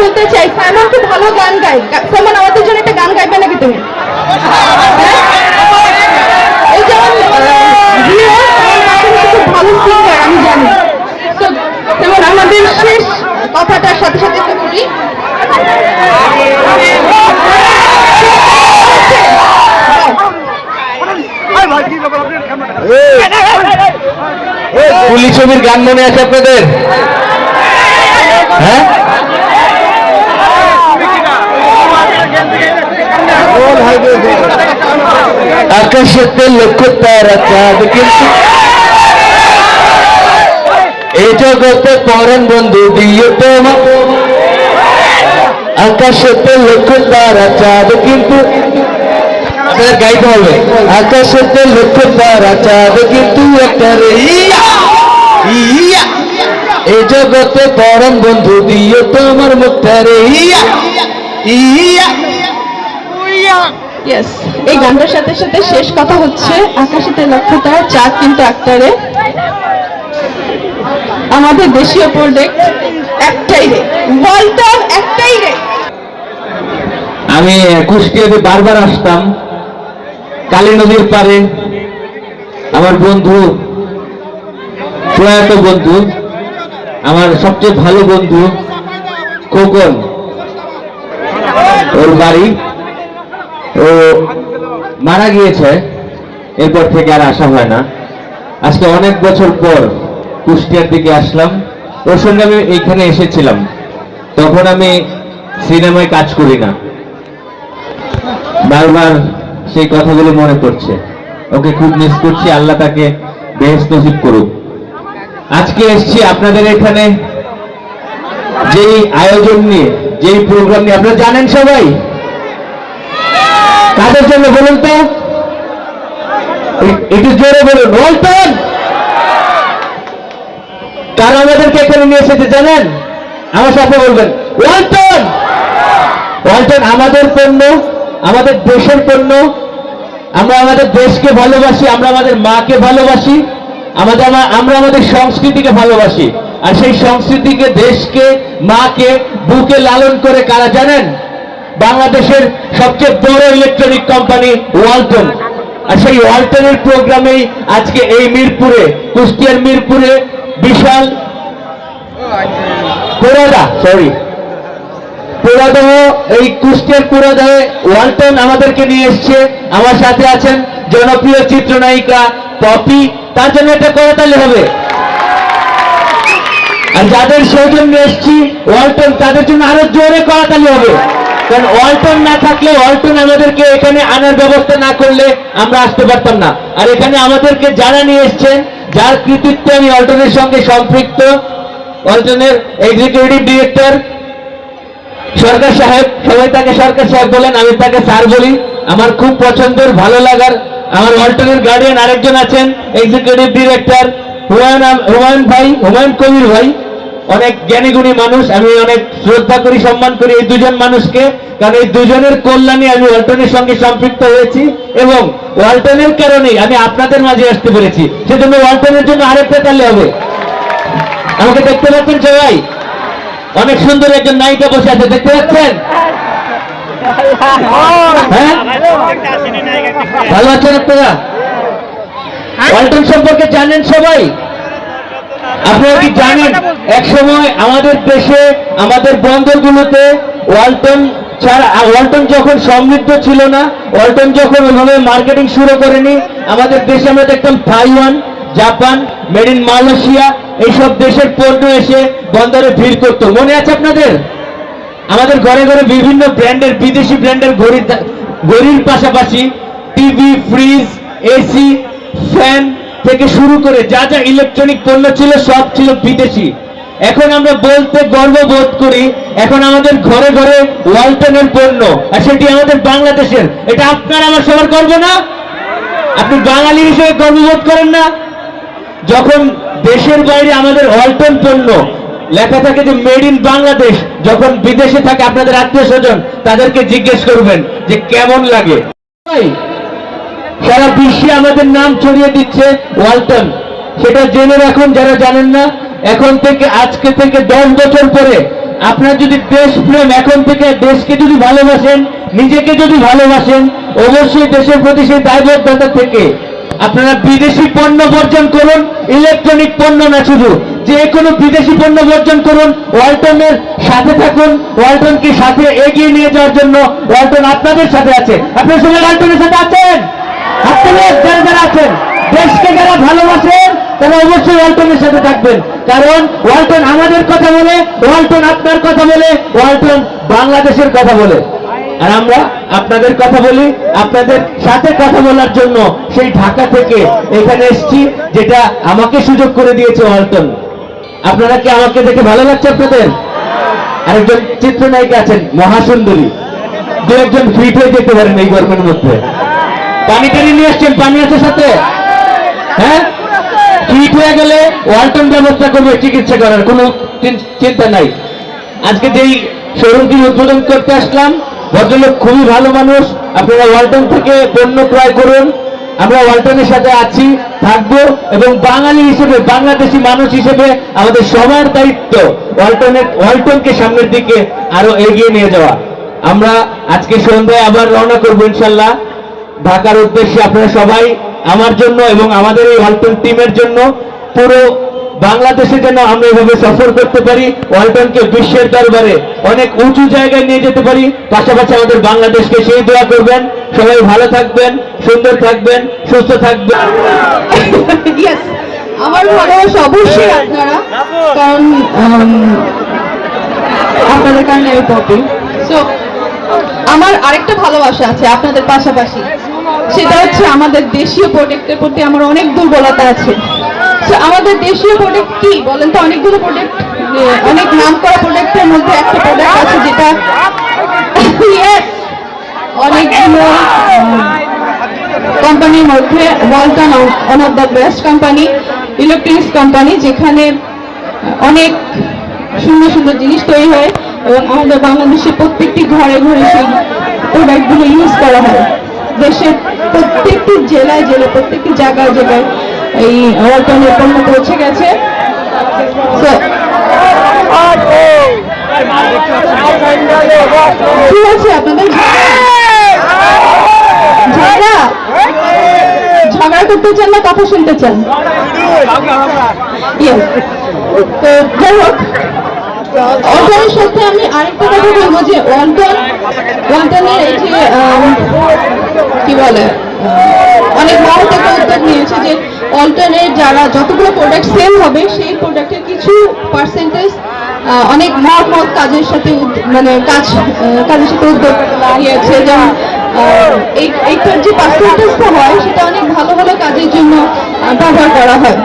বলতে চাই সাইমন খুব ভালো গান গায় সাইমন আমাদের জন্য একটা গান গাইবে নাকি তুমি হ্যাঁ? এই যেমন আহ, রিয়া, আমার মাসুমা খুব ভালো সিঙ্গার আমি জানি তো যেমন আমাদের শেষ কথাটার সাথে সাথে একটু বলি কুলি ছবির গান মনে আছে আপনাদের হ্যাঁ আকাশেতে লক্ষ তারা চাঁদ কিন্তু এই জগতে পরম বন্ধু দিয়ে তোমার আকাশেতে লক্ষ তারা চাঁদ কিন্তু গাইতে হবে আকাশেতে লক্ষ তারা চাঁদ কিন্তু একটা ইয়া! ইয়া! এই জগতে পরম বন্ধু দিও তোমার মুখটা রে ইয়া! ইয়া! এই গানটার সাথে সাথে শেষ কথা হচ্ছে আকাশেতে লক্ষ্যতা চাঁদ কিন্তু আক্তারে। আমাদের দেশীয় প্রোডাক্ট একটাই রে। ওয়ালটন একটাই রে। আমি কুষ্টিয়াতে বারবার আসতাম, কালী নদীর পারে আমার বন্ধু, প্রয়াত বন্ধু, আমার সবচেয়ে ভালো বন্ধু খোকন। ওর বাড়ি ও মারা গিয়েছে, এরপর থেকে আর আসা হয় না। আজকে অনেক বছর পর কুষ্টিয়ার দিকে আসলাম। ওর সঙ্গে আমি এইখানে এসেছিলাম। তখন আমি সিনেমায় কাজ করি না। বারবার সেই কথাগুলো মনে পড়ছে। ওকে খুব মিস করছি, আল্লাহ তাকে বেশ নসিব করুক। আজকে এসছি আপনাদের এখানে। যেই আয়োজন নিয়ে, যেই প্রোগ্রাম নিয়ে, আপনারা জানেন সবাই? কাদের জন্য বলুন তো। একটু জোরে বলুন। বলতেন। কারা আমাদেরকে এখানে নিয়ে এসেছে জানেন? আমার সাথে বলবেন। ওয়ালটন। ওয়ালটন, আমাদের পণ্য, আমাদের দেশের পণ্য। আমরা আমাদের দেশকে ভালোবাসি, আমরা আমাদের মাকে ভালোবাসি, আমাদের আমরা আমাদের সংস্কৃতিকে ভালোবাসি। আর সেই সংস্কৃতিকে, দেশকে, মাকে বুকে লালন করে কারা জানেন? বাংলাদেশের সবচেয়ে বড় ইলেকট্রনিক কোম্পানি ওয়ালটন। আর সেই ওয়ালটনের প্রোগ্রামেই আজকে এই মিরপুরে, কুষ্টিয়ার মিরপুরে বিশাল পোড়াদা সরি পুরাদহ, এই কুষ্টিয়ার পুরাদহে ওয়ালটন আমাদেরকে নিয়ে এসছে। আমার সাথে আছেন জনপ্রিয় চিত্রনায়িকা পপি। তার জন্য একটা করতালি হবে। আর যাদের সৌজন্য এসছি ওয়ালটন, তাদের জন্য আরও জোরে করতালি হবে। কারণ ওয়ালটন না থাকলে ওয়ালটন আমাদেরকে এখানে আনার ব্যবস্থা না করলে আমরা আসতে পারতাম না। আর এখানে আমাদেরকে যারা নিয়ে এসছেন, যার কৃতিত্ব আমি ওয়ালটনের সঙ্গে সম্পৃক্ত, ওয়ালটনের এক্সিকিউটিভ ডিরেক্টর সরকার সাহেব, সবাই তাকে সরকার সাহেব বলেন, আমি তাকে স্যার বলি। আমার খুব পছন্দের, ভালো লাগার আমার অল্টারনেট গার্ডিয়ান আরেকজন আছেন এক্সিকিউটিভ ডিরেক্টর হুমায়ুন হুমায়ুন ভাই, হুমায়ুন কবির ভাই। অনেক জ্ঞানী গুণী মানুষ, আমি অনেক শ্রদ্ধা করি, সম্মান করি এই দুজন মানুষকে, কারণ এই দুজনের কল্যাণে আমি ওয়ালটনের সঙ্গে সম্পৃক্ত হয়েছি এবং ওয়ালটনের কারণেই আমি আপনাদের মাঝে আসতে পেরেছি। সেজন্য ওয়ালটনের জন্য আরেকটা তালে হবে। আমাকে দেখতে পাচ্ছেন সবাই? অনেক সুন্দর একজন নায়িকা বসে আছে, দেখতে পাচ্ছেন? হ্যাঁ? ভালো আছেন আপনারা? ওয়ালটন সম্পর্কে জানেন সবাই? আপনারা কি জানেন এক সময় আমাদের দেশে আমাদের বন্দরগুলোতে ওয়ালটন ছাড়া ওয়ালটন যখন সমৃদ্ধ ছিল না ওয়ালটন যখন ওইভাবে মার্কেটিং শুরু করেনি আমাদের দেশে আমরা দেখতাম Taiwan Japan made in Malaysia এইসব দেশের পণ্য এসে বন্দরে ভিড় করতো। মনে আছে আপনাদের? আমাদের ঘরে ঘরে বিভিন্ন ব্র্যান্ডের বিদেশি ব্র্যান্ডের ঘড়ি থা- ঘড়ির পাশাপাশি টিভি ফ্রিজ এসি ফ্যান থেকে শুরু করে যা যা ইলেকট্রনিক পণ্য ছিল সব ছিল বিদেশি। এখন আমরা বলতে গর্ববোধ করি, এখন আমাদের ঘরে ঘরে ওয়ালটনের পণ্য, আর সেটি আমাদের বাংলাদেশের। এটা আপনার, আমার সবার গর্ব না? আপনি বাঙালি হিসেবে গর্ববোধ করেন না? যখন দেশের বাইরে আমাদের অল্টন পণ্য লেখা থাকে যে মেড ইন বাংলাদেশ, যখন বিদেশে থাকে আপনাদের আত্মীয় স্বজন, তাদেরকে জিজ্ঞেস করবেন যে কেমন লাগে? সারা বিশ্বে আমাদের নাম ছড়িয়ে দিচ্ছে, ওয়ালটন, সেটা জেনে রাখুন, যারা জানেন না, এখন থেকে, আজকে থেকে দশ বছর পরে, আপনার যদি দেশপ্রেম এখন থেকে দেশকে যদি ভালোবাসেন, নিজেকে যদি ভালোবাসেন, অবশ্যই দেশের প্রতি সেই দায়বদ্ধতা থেকে আপনারা বিদেশি পণ্য বর্জন করুন ইলেকট্রনিক পণ্য না শুধু, যে কোনো বিদেশি পণ্য বর্জন করুন, ওয়ালটনের সাথে থাকুন, ওয়ালটনকে সাথে এগিয়ে নিয়ে যাওয়ার জন্য ওয়ালটন আপনাদের সাথে আছে। আপনার সঙ্গে ওয়ালটনের সাথে আছেন? আপনাদের যারা যারা আছেন, দেশকে যারা ভালোবাসেন, তারা অবশ্যই ওয়ালটনের সাথে থাকবেন। কারণ ওয়ালটন আমাদের কথা বলে, ওয়ালটন আপনার কথা বলে, ওয়ালটন বাংলাদেশের কথা বলে। আর আমরা আপনাদের কথা বলি, আপনাদের সাথে কথা বলার জন্য সেই ঢাকা থেকে এখানে এসেছি, যেটা আমাকে সুযোগ করে দিয়েছে ওয়ালটন। আপনারা কি আমাকে দেখে ভালো লাগছে আপনাদের? আরেকজন চিত্রনায়িকা আছেন, মহাসুন্দরী। দু একজন ফিট হয়ে যেতে পারেন এই গরমের মধ্যে। পানি টানি নিয়ে আসছেন, পানি আছে সাথে? হ্যাঁ? ফিট হয়ে গেলে ওয়ালটন ব্যবস্থা করবে, চিকিৎসা করার, কোনো চিন্তা নাই। আজকে যেই শোরুমটি উদ্বোধন করতে আসলাম, ভদ্রলোক খুবই ভালো মানুষ। আপনারা ওয়ালটন থেকে পণ্য ক্রয় করুন। আমরা ওয়ালটনের সাথে আছি, থাকব এবং বাঙালি হিসেবে, বাংলাদেশি মানুষ হিসেবে আমাদের সবার দায়িত্ব ওয়ালটনের ওয়ালটনকে সামনের দিকে আরও এগিয়ে নিয়ে যাওয়া। আমরা আজকে সন্ধ্যায় আবার রওনা করব ইনশাল্লাহ। ঢাকার উদ্দেশ্যে আপনারা সবাই আমার জন্য এবং আমাদের এই ওয়ালটন টিমের জন্য পুরো বাংলাদেশে যেন আমরা এভাবে সফর করতে পারি, ওয়ালটনকে বিশ্বের দরবারে অনেক উঁচু জায়গায় নিয়ে যেতে পারি। পাশাপাশি আমাদের বাংলাদেশকে সেই দোয়া করবেন। সবাই ভালো থাকবেন, সুন্দর থাকবেন, সুস্থ থাকবেন। আমার ভালোবাসা অবশ্যই আপনাদের কারণে আমার আরেকটা ভালোবাসা আছে আপনাদের পাশাপাশি। সেটা হচ্ছে আমাদের দেশীয় প্রোডাক্টের প্রতি আমার অনেক দুর্বলতা আছে। আমাদের দেশীয় প্রোডাক্ট কি? বলেন তো, অনেকগুলো প্রোডাক্ট অনেক নাম করা প্রোডাক্টের মধ্যে একটা প্রোডাক্ট আছে যেটা অনেকগুলো কোম্পানির মধ্যে Walton one of the best company electronics company যেখানে অনেক সুন্দর সুন্দর জিনিস তৈরি হয় এবং আমাদের বাংলাদেশে প্রত্যেকটি ঘরে ঘরে সেই প্রোডাক্টগুলো ইউজ করা হয়। দেশের প্রত্যেকটি জেলায় জেলায় প্রত্যেকটি জায়গায় জায়গায় এই ওয়ালটনের পণ্য পৌঁছে গেছে। So, কি হচ্ছে আপনাদের? ঝগড়া? ঝগড়া করতে চান না কথা শুনতে চান. তো যাই হোক ওয়ালটনের সাথে আমি আরেকটা কথা বলব যে ওয়ালটন, ওয়ালটনের এই যে কি বলে অনেক বড় একটা উদ্যোগ নিয়েছে যে ওয়ালটনের যারা যতগুলো প্রোডাক্ট সেল হবে, সেই প্রোডাক্টের কিছু পার্সেন্টেজ অনেক মত মত কাজের সাথে মানে কাজ কাজের সাথে উদ্যোগ নিয়েছে। যেমন এই, এইটার যে পার্সেন্টেজটা হয়, সেটা অনেক ভালো ভালো কাজের জন্য ব্যবহার করা হয়।